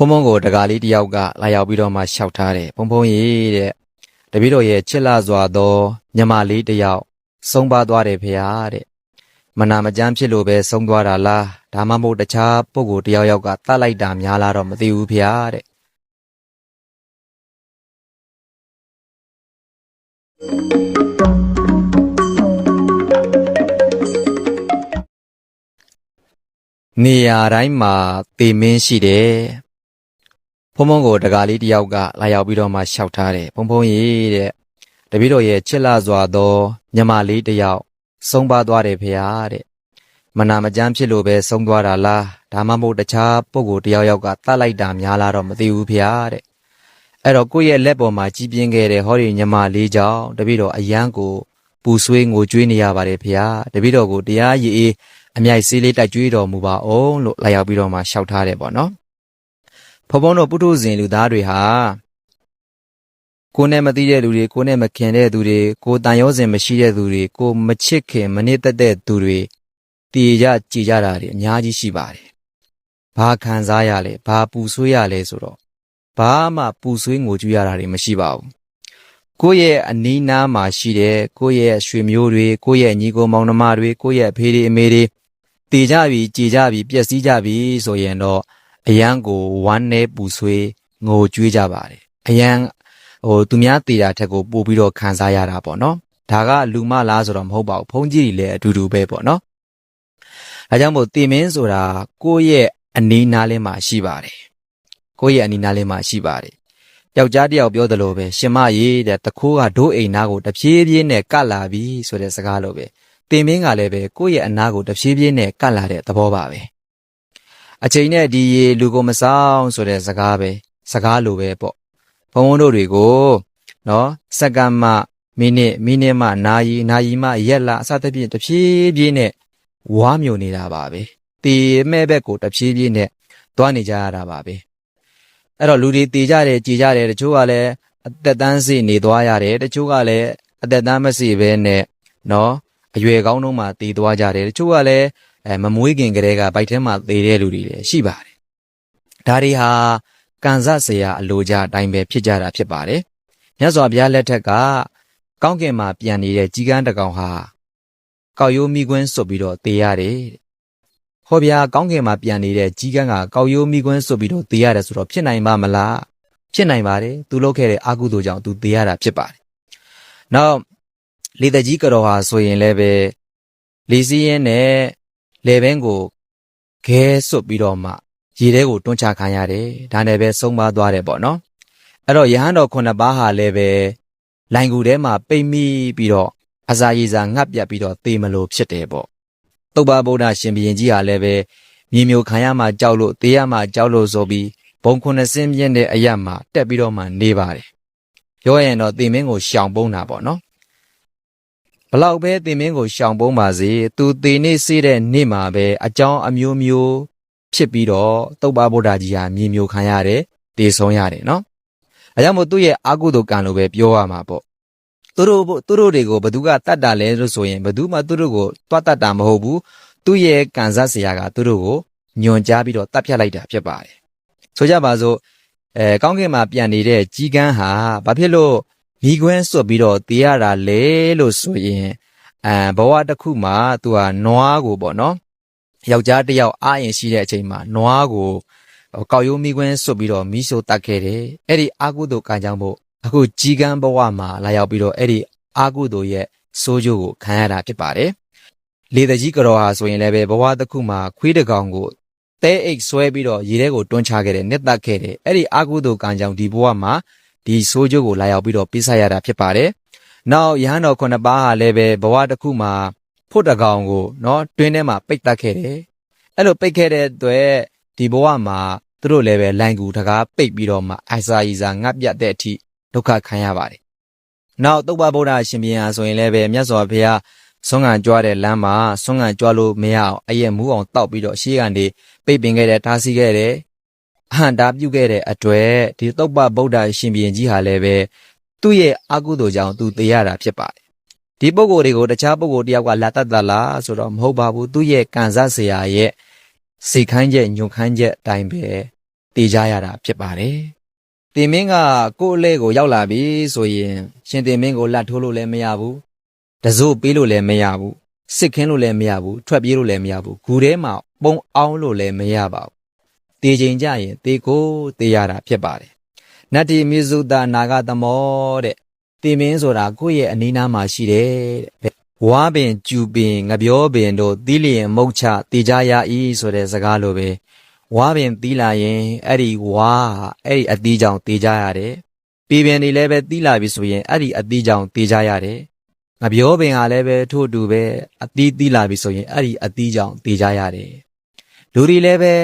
ုံဖုံကိုတကားလေးတယောက်ကလာရောက်ပြီးတော့မှရှောက်ထားတယ်ဖုံဖုံရေးတဲ့တပည့်တော်ရဲ့ချစ်လာစွာသောညီမလေးတယောက်ဆုံးပါသွားတယ်ဖေဟာတဲ့မနာမကြမ်းဖြစ်လို့ပဲဆုံးသွားတာလားဒါမှမဟုတ်တခြားပုဂ္ဂိုလ်တယောက်ယောက်ကတတ်လိုက်တာများလားတော့မသိဘူးဖေဟာတဲ့နေရာတိုင်းမှာတေမင်းရှိတယ် ဖုံဖုံကိုတကားလေးတယောက်ကလာရောက်ပြီးတော့မှရှောက်ထားတယ်ဖုံဖုံရေးတဲ့တပည့်တော်ရဲ့ချစ်လာစွာသောညီမလေးတယောက်ဆုံးပါသွားတယ်ဖေဟာတဲ့မနာမကြမ်းဖြစ်လို့ပဲဆုံးသွားတာလားဒါမှမဟုတ်တခြားပုဂ္ဂိုလ်တယောက်ယောက်ကတတ်လိုက်တာများလားတော့မသိဘူးဖေဟာတဲ့အဲ့တော့ကိုယ့်ရဲ့လက်ပေါ်မှာကြီးပြင်းခဲ့တဲ့ဟောဒီညီမလေးကြောင့်တပည့်တော်အယံကိုပူဆွေးငိုကြွေးနေရပါတယ်ဖေဟာတပည့်တော်ကိုတရားရည်အေးအမြိုက်ဆေးလေးတိုက်ကြွေးတော်မူပါအောင်လို့လာရောက်ပြီးတော့မှရှောက်ထားတယ်ပေါ့နော် ဖဖုံးတို့ပုထုဇဉ်လူသားတွေဟာကိုယ်နဲ့မသိတဲ့လူတွေကိုယ်နဲ့မခင်တဲ့သူတွေကိုယ်တန်ရောစင်မရှိတဲ့သူတွေကိုယ်မချစ်ခင်မနစ်သက်တဲ့သူတွေတည်ကြကြည်ကြတာတွေအများကြီးရှိပါတယ်ဘာခံစားရလဲဘာပူဆွေးရလဲဆိုတော့ဘာမှပူဆွေးငိုကြွေးရတာတွေမရှိပါဘူးကိုယ့်ရဲ့အနီးနားမှာရှိတဲ့ကိုယ့်ရဲ့ရွှေမျိုးတွေကိုယ့်ရဲ့ညီကိုမောင်နှမတွေကိုယ့်ရဲ့အဖေတွေအမေတွေတည်ကြပြီကြည်ကြပြီပျက်စီးကြပြီဆိုရင်တော့ အယံကိုဝမ်းနဲ့ပူဆွေးငိုကြွေးကြပါတယ်အယံဟိုသူများတည်တာထက်ကိုပို့ပြီးတော့ခံစားရတာပေါ့နော်ဒါကလူမလားဆိုတော့မဟုတ်ပါဘူးဘုန်းကြီးတွေလည်းအတူတူပဲပေါ့နော်ဒါကြောင့်မို့တင်မင်းဆိုတာကိုယ့်ရဲ့အနီးနားလေးမှာရှိပါတယ်ကိုယ့်ရဲ့အနီးနားလေးမှာရှိပါတယ်ယောက်ျားတစ်ယောက်ပြောသလိုပဲရှင်မရေတဲ့တခိုးကဒိုးအိမ်နာကိုတဖြည်းဖြည်းနဲ့ကတ်လာပြီဆိုတဲ့စကားလိုပဲတင်မင်းကလည်းပဲကိုယ့်ရဲ့အနာကိုတဖြည်းဖြည်းနဲ့ကတ်လာတဲ့သဘောပါပဲ အချိန်နဲ့ဒီရေလူကိုမဆောင်ဆိုတဲ့စကားပဲစကားလိုပဲပေါ့ဘုံဘုံတို့တွေကိုနော်စက္ကန့်မှမိနစ်မိနစ်မှနာရီနာရီမှရက်လအစသဖြင့်တဖြည်းဖြည်းနဲ့ဝါမျိုးနေတာပါပဲတေမဲ့ဘက်ကိုတဖြည်းဖြည်းနဲ့သွားနေကြရတာပါပဲအဲ့တော့လူတွေတေကြတယ်ကြည်ကြတယ်တချို့ကလည်းအသက်တန်းစီနေသွားရတယ်တချို့ကလည်းအသက်တန်းမစီပဲနဲ့နော်အရွယ်ကောင်းတော့မှတည်သွားကြတယ်တချို့ကလည်း အဲမမွေးခင်ကတည်းကဗိုက်ထဲမှာသေတဲ့လူတွေလည်းရှိပါတယ်။ဒါတွေဟာကန်စစရာအလိုကြအတိုင်းပဲဖြစ်ကြတာဖြစ်ပါတယ်။မြတ်စွာဘုရားလက်ထက်ကကောင်းကင်မှာပြန်နေတဲ့ကြီးကန်းတကောင်ဟာကောက်ရိုးမိကွင်းဆွပြီးတော့သေရတယ်။ဟောဗျာကောင်းကင်မှာပြန်နေတဲ့ကြီးကန်းကကောက်ရိုးမိကွင်းဆွပြီးတော့သေရတယ်ဆိုတော့ဖြစ်နိုင်ပါမလား။ဖြစ်နိုင်ပါတယ်။သူလုပ်ခဲ့တဲ့အာကုသိုလ်ကြောင့်သူသေရတာဖြစ်ပါတယ်။နောက်လေတကြီးကတော်ဟာဆိုရင်လည်းပဲလေစည်းရင်းနဲ့ လေဘင်းကိုခဲစွတ်ပြီးတော့မှရေထဲကိုတွန်းချခံရတယ်ဒါနဲ့ပဲဆုံးပါသွားတယ်ပေါ့နော်အဲ့တော့ယဟန်တော်ခုနှစ်ပါးဟာလည်းပဲလိုင်ကူထဲမှာပိတ်မိပြီးတော့အစာရည်စာငတ်ပြတ်ပြီးတော့သေမလို့ဖြစ်တယ်ပေါ့တုတ်ပါဗုဒ္ဓရှင်ဘုရင်ကြီးဟာလည်းပဲမြေမျိုးခံရမှကြောက်လို့သေရမှကြောက်လို့ဆိုပြီးဘုံခုနှစ်စင်းပြင်းတဲ့အရက်မှာတက်ပြီးတော့မှနေပါတယ်ပြောရရင်တော့သေမင်းကိုရှောင်ပုံးတာပေါ့နော် ဘလောက်ပဲတင်မင်းကိုရှောင်ပုံးပါစေသူတေနေစေးတဲ့နေ့မှာပဲအကြောင်းအမျိုးမျိုးဖြစ်ပြီးတော့တုတ်ပါဗုဒ္ဓကြီးဟာမြေမျိုးခံရတယ်တေဆုံးရတယ်နော်အဲကြောင့်မို့သူ့ရဲ့အာကုသိုလ်ကံလို့ပဲပြောရမှာပေါ့သူတို့သူတို့တွေကိုဘသူကတတ်တာလဲလို့ဆိုရင်ဘသူမှသူတို့ကိုတွတ်တတ်တာမဟုတ်ဘူးသူ့ရဲ့ကံစားစရာကသူတို့ကိုညွန်ကြားပြီးတော့တတ်ဖြတ်လိုက်တာဖြစ်ပါတယ်ဆိုကြပါစို့အဲကောင်းကင်မှာပြန်နေတဲ့ကြီးကန်းဟာဘာဖြစ်လို့ မိခွန်းစွတ်ပြီးတော့တေးရတာလေလို့ဆိုရင်အဲဘဝတစ်ခုမှာသူကနွားကိုပေါ့နော်ယောက်ျားတစ်ယောက်အာရင်ရှိတဲ့အချိန်မှာနွားကိုကောက်ရိုးမိခွန်းစွတ်ပြီးတော့မိဆိုတတ်ခဲ့တယ်အဲ့ဒီအာကုသိုလ်ကံကြောင့်မို့အခုကြီးကန်းဘဝမှာလာရောက်ပြီးတော့အဲ့ဒီအာကုသိုလ်ရဲ့စိုးကျိုးကိုခံရတာဖြစ်ပါတယ်လေတကြီးကတော်ဟာဆိုရင်လည်းပဲဘဝတစ်ခုမှာခွေးတစ်ကောင်ကိုတဲအိတ်ဆွဲပြီးတော့ရေထဲကိုတွန်းချခဲ့တယ်နှစ်သက်ခဲ့တယ်အဲ့ဒီအာကုသိုလ်ကံကြောင့်ဒီဘဝမှာ ဒီဆိုးကျိုးကိုလာရောက်ပြီးတော့ပြဆရတာဖြစ်ပါတယ်။နောက်ယဟန်တော်ခုနှစ်ပါးဟာလည်းပဲဘဝတစ်ခုမှာဖို့တကောင်ကိုနော်တွင်းထဲမှာပိတ်တက်ခဲ့တယ်။အဲ့လိုပိတ်ခဲ့တဲ့အတွက်ဒီဘဝမှာသူတို့လည်းပဲလိုင်ကူတကားပိတ်ပြီးတော့မှအိုက်စာရီစာငတ်ပြတ်တဲ့အထိဒုက္ခခံရပါတယ်။နောက်တုတ်ပဗုဒ္ဓရှင်ပြန်ဟာဆိုရင်လည်းပဲမြတ်စွာဘုရားဆွမ်းငံကြွားတဲ့လမ်းမှာဆွမ်းငံကြွားလို့မရအောင်အရက်မူးအောင်တောက်ပြီးတော့ရှေးကနေပိတ်ပင်ခဲ့တဲ့တားဆီးခဲ့တဲ့ အဟန္တာပြုတ်ခဲ့တဲ့အတွက်ဒီသုပ္ပဗုဒ္ဓရှင်ဘုရင်ကြီးဟာလည်းပဲသူ့ရဲ့အကုသိုလ်ကြောင့်သူသေရတာဖြစ်ပါတယ်ဒီပုဂ္ဂိုလ်တွေကိုတခြားပုဂ္ဂိုလ်တယောက်ကလာတတ်သလားဆိုတော့မဟုတ်ပါဘူးသူ့ရဲ့ကံစားစရာရဲ့စိတ်ခိုင်းချက်ညွန်ခိုင်းချက်အတိုင်းပဲတည်ကြရတာဖြစ်ပါတယ်။တင်မင်းကကိုယ့်အလဲကိုရောက်လာပြီဆိုရင်ရှင်တင်မင်းကိုလက်ထိုးလို့လည်းမရဘူး။တစိုးပေးလို့လည်းမရဘူး။စစ်ခင်းလို့လည်းမရဘူး။ထွက်ပြေးလို့လည်းမရဘူး။ဂူထဲမှာပုံအောင်လို့လည်းမရပါဘူး။ တေချိန်ကြရင်တေကိုတေးရတာဖြစ်ပါတယ်။နတ္တိမိစုတာနာဂသမောတဲ့တင်မင်းဆိုတာကိုယ့်ရဲ့အနီးနားမှာရှိတယ်တဲ့။ဝါပင်ကျူပင်ငပြောပင်တို့သီးလျင်မုတ်ချတေကြရ၏ဆိုတဲ့စကားလိုပဲဝါပင်သီးလာရင်အဲ့ဒီဝါဟာအဲ့ဒီအသီးကြောင့်တေကြရတယ်။ပြည်ပင်တွေလည်းပဲသီးလာပြီဆိုရင်အဲ့ဒီအသီးကြောင့်တေကြရတယ်။ငပြောပင်ကလည်းပဲထို့အတူပဲအသီးသီးလာပြီဆိုရင်အဲ့ဒီအသီးကြောင့်တေကြရတယ်။လူတွေလည်းပဲ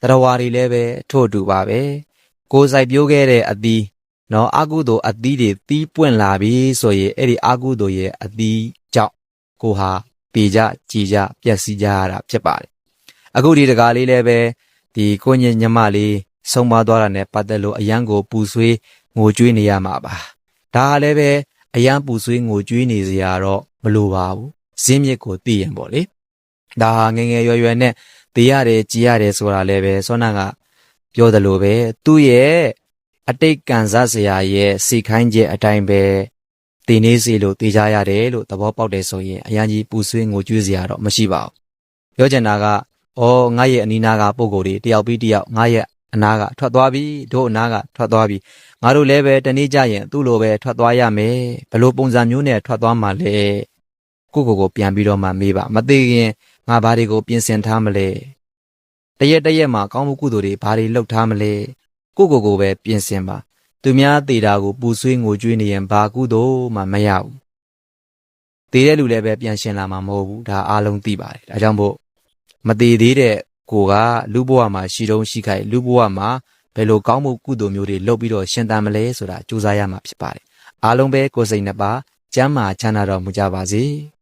တရားဝါတွေလည်းပဲထို့အတူပါပဲ။ကိုယ်စိုက်ပြိုးခဲ့တဲ့အသီးနော်အာကုသိုလ်အသီးတွေတီးပွင့်လာပြီဆိုရင်အဲ့ဒီအာကုသိုလ်ရဲ့အသီးကြောင့်ကိုဟာပေကြကြည်ကြပျက်စီးကြရတာဖြစ်ပါတယ်အခုဒီတကားလေးလည်းပဲဒီကိုညင်ညမလေးဆုံးမသွားတာနဲ့ပတ်သက်လို့အရန်ကိုပူဆွေးငိုကြွေးနေရမှာပါဒါကလည်းပဲအရန်ပူဆွေးငိုကြွေးနေစရာတော့မလိုပါဘူးဇင်းမြစ်ကိုသိရင်ပေါ့လေဒါဟာငယ်ငယ်ရွယ်ရွယ်နဲ့ သိရတယ်ကြည်ရတယ်ဆိုတာလည်းပဲစောနာကပြောသလိုပဲသူ့ရဲ့အတိတ်ကံစားစရာရဲ့စီခိုင်းချက်အတိုင်းပဲတည်နေစီလို့တည်ကြရတယ်လို့သဘောပေါက်တယ်ဆိုရင်အရန်ကြီးပူဆွေးငိုကြွေးစရာတော့မရှိပါဘူးပြောချင်တာကအော်ငါရဲ့အနီးနားကပုံကိုယ်တွေတယောက်ပြီးတယောက်ငါရဲ့အနာကထွက်သွားပြီတို့အနာကထွက်သွားပြီငါတို့လည်းပဲတနေ့ကျရင်သူ့လိုပဲထွက်သွားရမယ်ဘလို့ပုံစံမျိုးနဲ့ထွက်သွားမှလဲကိုကိုကိုပြန်ပြီးတော့မှမေးပါမသေးခင် ငါဘာတွေကိုပြင်ဆင်ထားမလဲတရက်တရက်မှာကောင်းမှုကုသိုလ်တွေဘာတွေလုပ်ထားမလဲကိုကိုကိုပဲပြင်ဆင်ပါ သူများသေးတာကိုပူဆွေးငိုကြွေးနေရင်ဘာကုသိုလ်မှမရဘူးသေးတဲ့လူလည်းပဲပြန်ရှင်လာမှာမဟုတ်ဘူးဒါအားလုံးသိပါတယ်ဒါကြောင့်မို့မသေးသေးတဲ့ကိုကလူဘဝမှာရှိတုံးရှိခိုင်လူဘဝမှာဘယ်လိုကောင်းမှုကုသိုလ်မျိုးတွေလုပ်ပြီးတော့ရှင်သန်မလဲဆိုတာစူးစမ်းရမှာဖြစ်ပါတယ်အားလုံးပဲကိုယ်စိတ်နှစ်ပါးကျမ်းမာချမ်းသာတော်မူကြပါစေ။